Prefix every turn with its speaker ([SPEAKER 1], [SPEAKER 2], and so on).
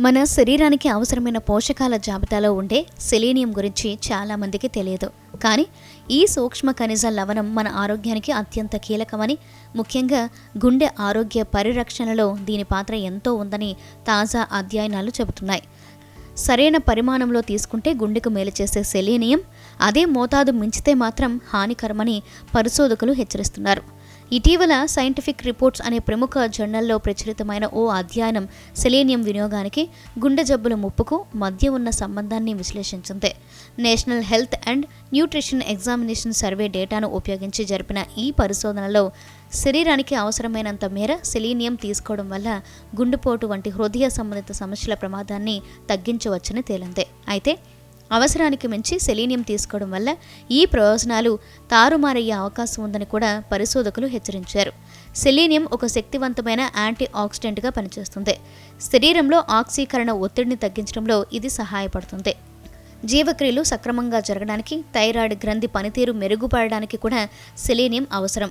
[SPEAKER 1] మన శరీరానికి అవసరమైన పోషకాల జాబితాలో ఉండే సెలీనియం గురించి చాలామందికి తెలియదు. కానీ ఈ సూక్ష్మ ఖనిజ లవణం మన ఆరోగ్యానికి అత్యంత కీలకమని ముఖ్యంగా గుండె ఆరోగ్య పరిరక్షణలో దీని పాత్ర ఎంతో ఉందని తాజా అధ్యయనాలు చెబుతున్నాయి. సరైన పరిమాణంలో తీసుకుంటే గుండెకు మేలు చేసే సెలీనియం అదే మోతాదు మించితే మాత్రం హానికరమని పరిశోధకులు హెచ్చరిస్తున్నారు. ఇటీవల సైంటిఫిక్ రిపోర్ట్స్ అనే ప్రముఖ జర్నల్లో ప్రచురితమైన ఓ అధ్యయనం సెలీనియం వినియోగానికి గుండె జబ్బుల ముప్పుకు మధ్య ఉన్న సంబంధాన్ని విశ్లేషించింది. National health and nutrition examination survey డేటాను ఉపయోగించి జరిపిన ఈ పరిశోధనలో శరీరానికి అవసరమైనంత మేర సెలీనియం తీసుకోవడం వల్ల గుండెపోటు వంటి హృదయ సంబంధిత సమస్యల ప్రమాదాన్ని తగ్గించవచ్చని తేలింది. అయితే అవసరానికి మించి సెలీనియం తీసుకోవడం వల్ల ఈ ప్రయోజనాలు తారుమారయ్యే అవకాశం ఉందని కూడా పరిశోధకులు హెచ్చరించారు. సెలీనియం ఒక శక్తివంతమైన యాంటీ ఆక్సిడెంట్గా పనిచేస్తుంది. శరీరంలో ఆక్సీకరణ ఒత్తిడిని తగ్గించడంలో ఇది సహాయపడుతుంది. జీవక్రియలు సక్రమంగా జరగడానికి థైరాయిడ్ గ్రంథి పనితీరు మెరుగుపడడానికి కూడా సెలీనియం అవసరం.